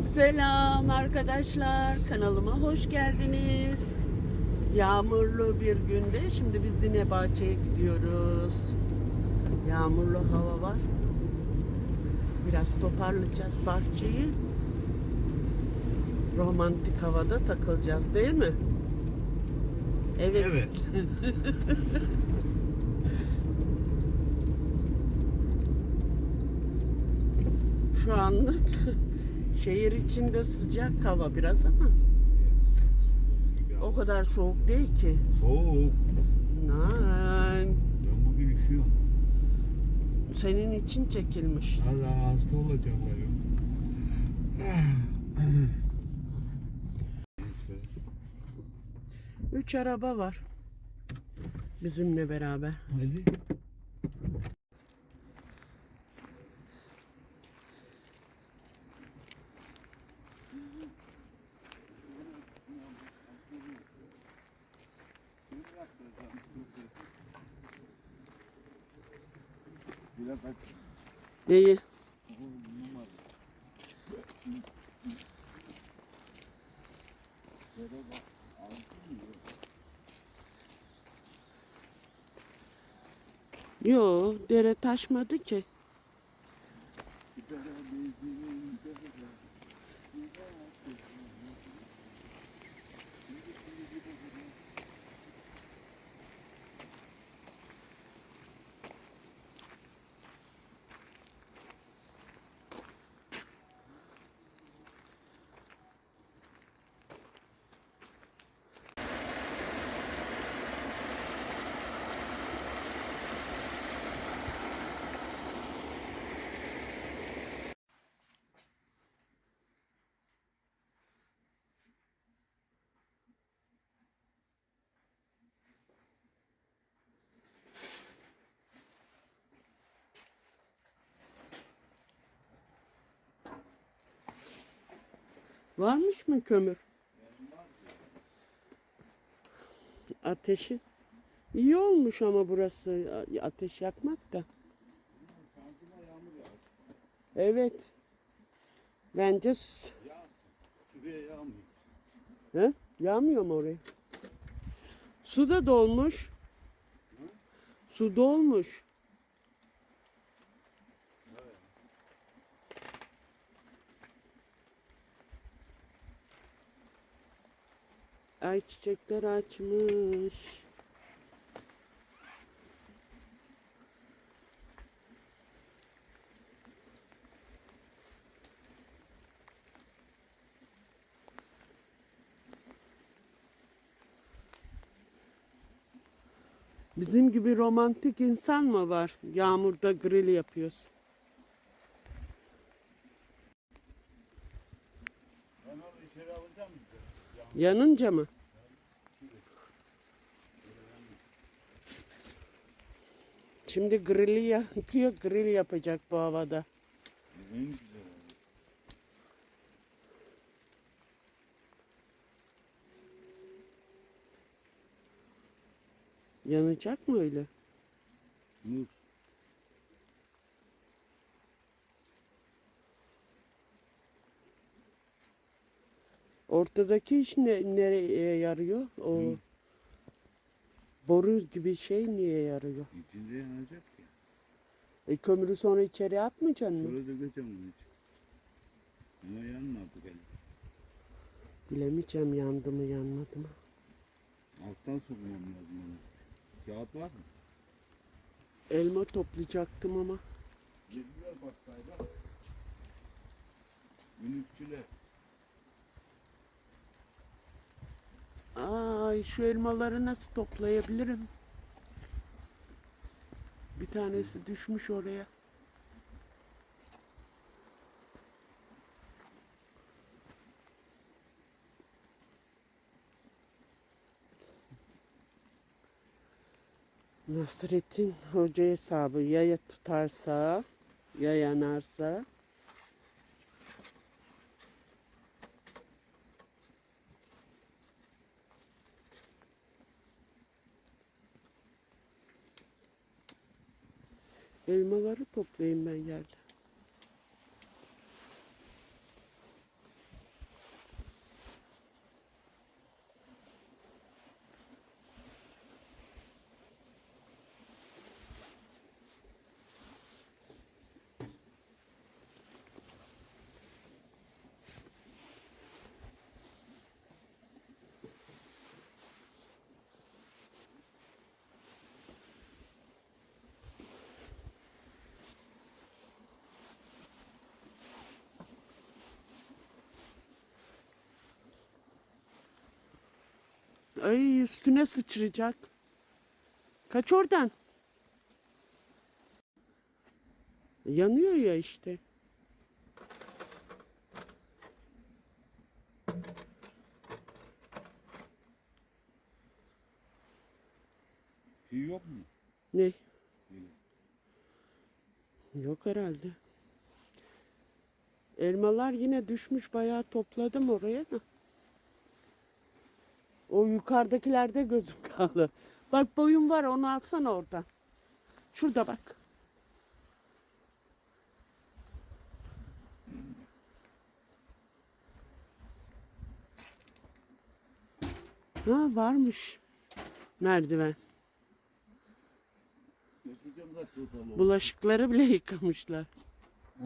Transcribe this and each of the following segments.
Selam arkadaşlar kanalıma hoş geldiniz. Yağmurlu bir günde şimdi biz yine bahçeye gidiyoruz. Yağmurlu hava var. Biraz toparlayacağız bahçeyi. Romantik havada takılacağız değil mi? Evet. Evet. Şu anlık şehir içinde sıcak hava biraz ama o kadar soğuk değil ki. Soğuk. Nein. Ben bugün üşüyorum. Senin için çekilmiş. Allah hasta olacağım ben. Üç araba var. Bizimle beraber. Hadi. Neyi? Yo, dere taşmadı ki. Varmış mı kömür? Ateşi. İyi olmuş ama burası ateş yakmak da. Evet. Bence yağmıyor. He? Yağmıyor mu oraya? Su da dolmuş. Su dolmuş. Ay çiçekler açmış. Bizim gibi romantik insan mı var? Yağmurda grill yapıyoruz. Ben onu içeri alacağım. Yanınca mı? Şimdi grilli yakıyor, grill yapacak bu havada. Yanacak mı öyle? Nur. Ortadaki iş ne, nereye yarıyor? O Hı. boru gibi şey niye yarıyor? İçinde yanacak ya. E, kömürü sonra içeri atmayacaksın mı? Şöyle dökeceğim onu için. Ama yanmadı benim. Bilemeyeceğim yandı mı yanmadı mı. Alttan sokmam lazım onu. Kağıt var mı? Elma toplayacaktım ama. Yediler baksaydı. Ünlükçüler. Ay şu elmaları nasıl toplayabilirim? Bir tanesi düşmüş oraya. Nasrettin Hoca hesabı ya ya tutarsa ya yanarsa Elmaları toplayayım ben yerde. Ay üstüne sıçrayacak. Kaç oradan. Yanıyor ya işte. Şey yok mu? Ne? Yok herhalde. Elmalar yine düşmüş bayağı topladım oraya da. O yukarıdakilerde gözüm kaldı. Bak boyun var onu alsana oradan. Şurada bak. Ha varmış. Merdiven. Bulaşıkları bile yıkamışlar. O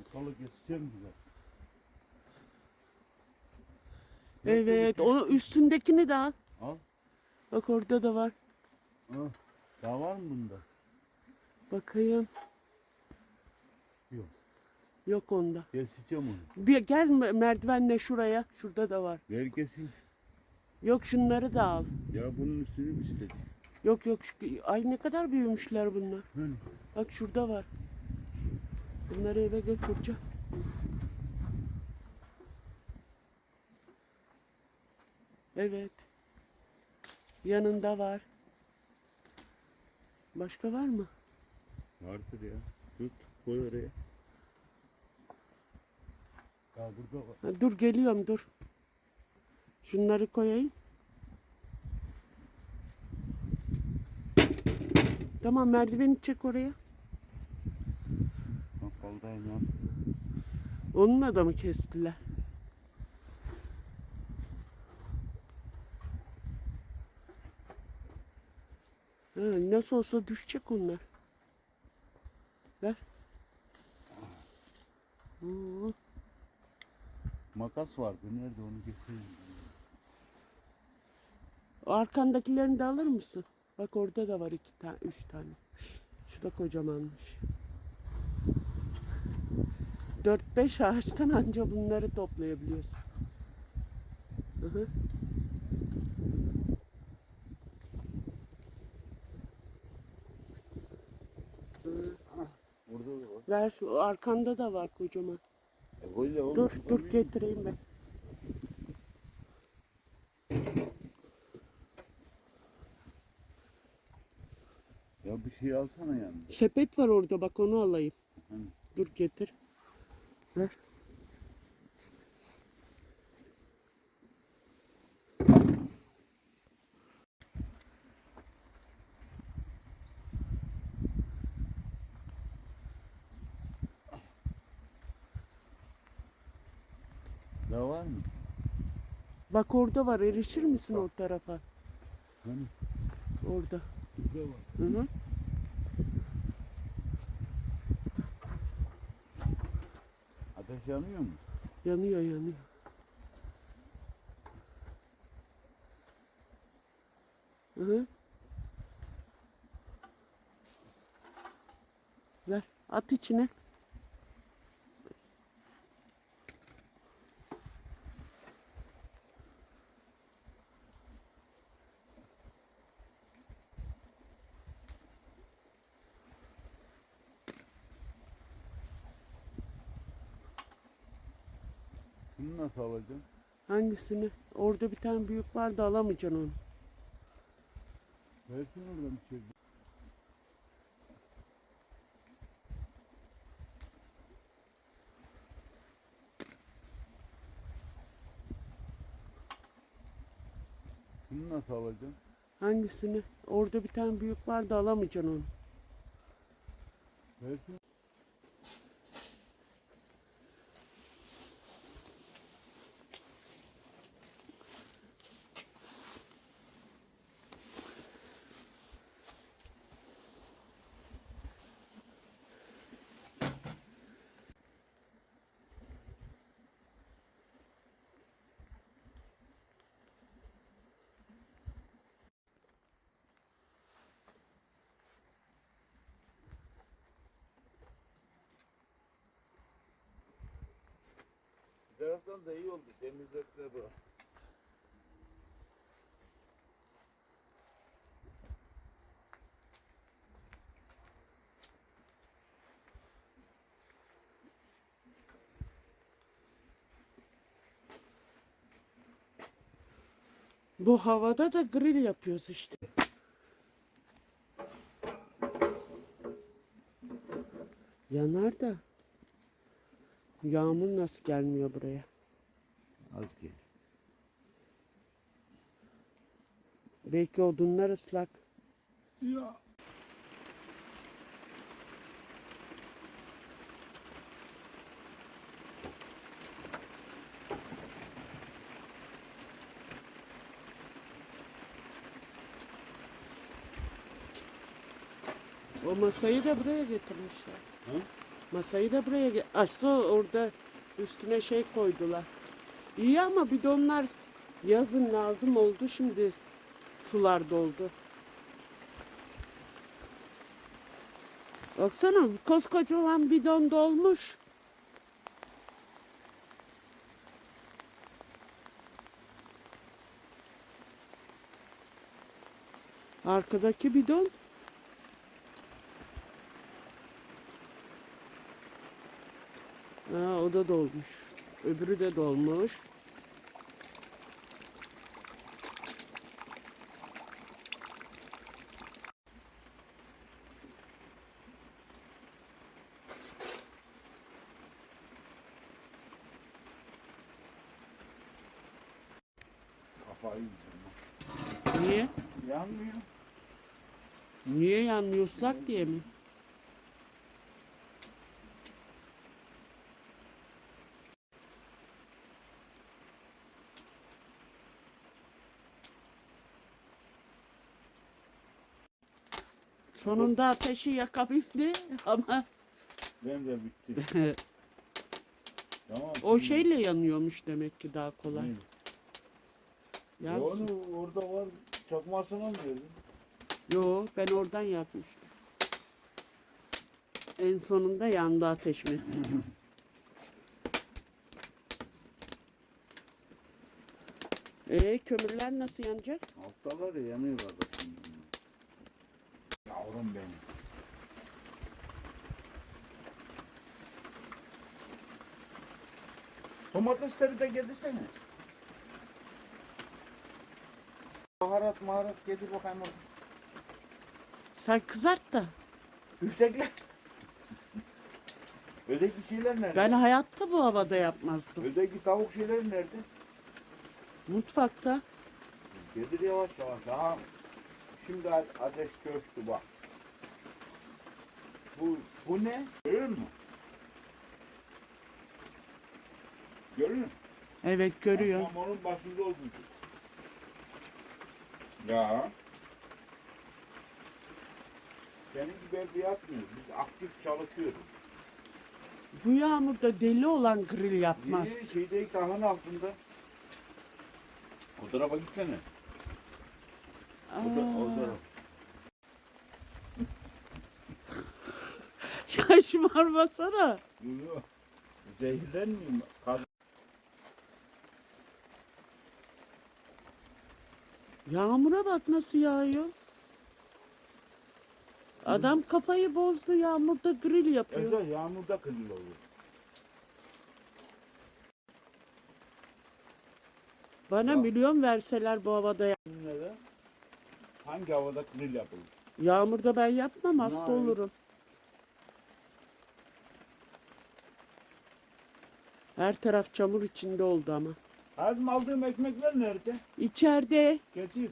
ortalığı keseceğim güzel. Evet, o üstündekini de al. Al. Bak orada da var. Al. Daha var mı bunda? Bakayım. Yok. Yok onda. Keseceğim onu. Bir gel me- merdivenle şuraya. Şurada da var. Ver kesin. Yok şunları da al. Ya bunun üstünü mü istedi? Yok yok. şu- Ay ne kadar büyümüşler bunlar. Hani? Bak şurada var. Bunları eve götüreceğim. Evet. Yanında var. Başka var mı? Vardır ya. Tut koy oraya. Ya burada var. Ha, dur geliyorum dur. Şunları koyayım. Tamam merdiveni çek oraya. Bak kaldayım ya. Onunla da mı kestiler? Ha, nasıl olsa düşecek onlar. Ver. Oo, Makas vardı. Nerede onu keseyim? arkandakilerini de alır mısın? Bak orada da var iki tane, üç tane. Şu da kocamanmış. Dört beş ağaçtan anca bunları toplayabiliyorsun. Hı hı. Burada da var. Ver şu arkanda da var kocaman. E koy da oğlum. Dur dur bir- getireyim ben. Ya bir şey alsana yani. Sepet var orada bak onu alayım. Hani? Dur getir. Ver. Daha var mı? Bak orada var erişir misin o tarafa? Hani? Orada. Burada var. Hı hı. Ateş yanıyor mu? Yanıyor yanıyor. Hı hı. Ver. At içine. Bunu nasıl alacağım? Hangisini? Orada bir tane büyük vardı alamayacaksın onu. Versin oradan bir şey. Bunu nasıl alacağım? Hangisini? Orada bir tane büyük vardı alamayacaksın onu. Versin. Buradan da iyi oldu. Temizlettiler bura. Bu havada da grill yapıyoruz işte. Yanar da. Yağmur nasıl gelmiyor buraya? Az ki. Belki odunlar ıslak. Ya. O masayı da buraya getirmişler. Hı? Masayı da buraya Aslında orada üstüne şey koydular. İyi ama bidonlar yazın lazım oldu şimdi sular doldu. Baksana koskocaman bidon dolmuş. Arkadaki bidon Ha, o da dolmuş. Öbürü de dolmuş. Kafayı. Niye? Yanmıyor. Niye yanmıyor ıslak diye mi? Sonunda ateşi yakabildi ama Ben de bitti. Tamam. o şeyle yanıyormuş demek ki daha kolay. Hı. Ya Yalnız, onu orada var. Çakmasına mı verdin? yo ben oradan yapmıştım. En sonunda yandı ateşimiz. Ee, kömürler nasıl yanacak? Alttalar ya yanıyorlar da şimdi. Yavrum benim. Domatesleri de getirsene. Baharat maharat getir bakayım orada. Sen kızart da. Büftekler. Öteki şeyler nerede? Ben hayatta bu havada yapmazdım. Öteki tavuk şeyleri nerede? Mutfakta. Getir yavaş yavaş. Aha. Şimdi ateş köştü bak. Bu, bu ne? Görüyor musun? Görüyor musun? Evet görüyor. Tam onun başında oldun. Ya. Senin gibi evde yatmıyoruz. Biz aktif çalışıyoruz. Bu yağmurda deli olan grill Yeni yapmaz. şeyde dağın altında. O tarafa gitsene. O, da, o Aa, taraf. ya şımarmasana. Yok. Zehirlenmeyeyim. Kaz- Yağmura bak nasıl yağıyor. Adam kafayı bozdu yağmurda grill yapıyor. Özel yağmurda kırıl olur. Bana Ya. milyon verseler bu havada ya-? Hangi havada grill yapılır? Yağmurda ben yapmam hasta Hayır. olurum. Her taraf çamur içinde oldu ama. Hazım aldığım ekmekler nerede? İçeride Getir.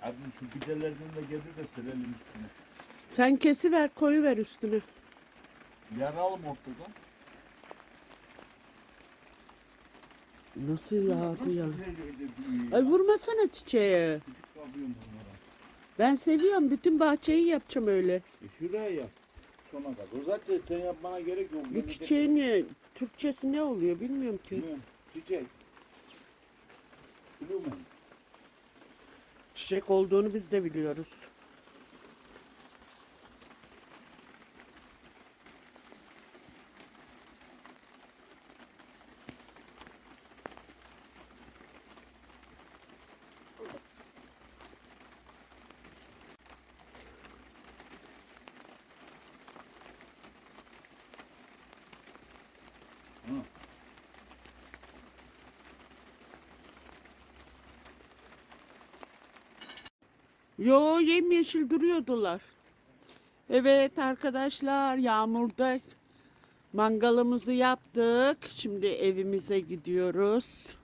Hadi şu pidelerden de getir de silelim üstüne. sen kesiver koyuver üstüne. Yaralım ortadan. Nasıl yağdı ya? Ay vurmasana çiçeğe. Ben seviyorum. Bütün bahçeyi yapacağım öyle. E şuraya yap. Sona kadar. O zaten sen yapmana gerek yok. Bu çiçeğin ne- Türkçesi ne oluyor bilmiyorum ki. Bilmiyorum. Çiçek. Blumen. Çiçek olduğunu biz de biliyoruz. Yo yemyeşil duruyordular. Evet arkadaşlar yağmurda mangalımızı yaptık. Şimdi evimize gidiyoruz.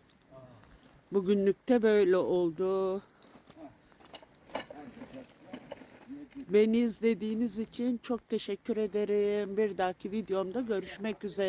Bugünlük de böyle oldu. Beni izlediğiniz için çok teşekkür ederim. Bir dahaki videomda görüşmek üzere.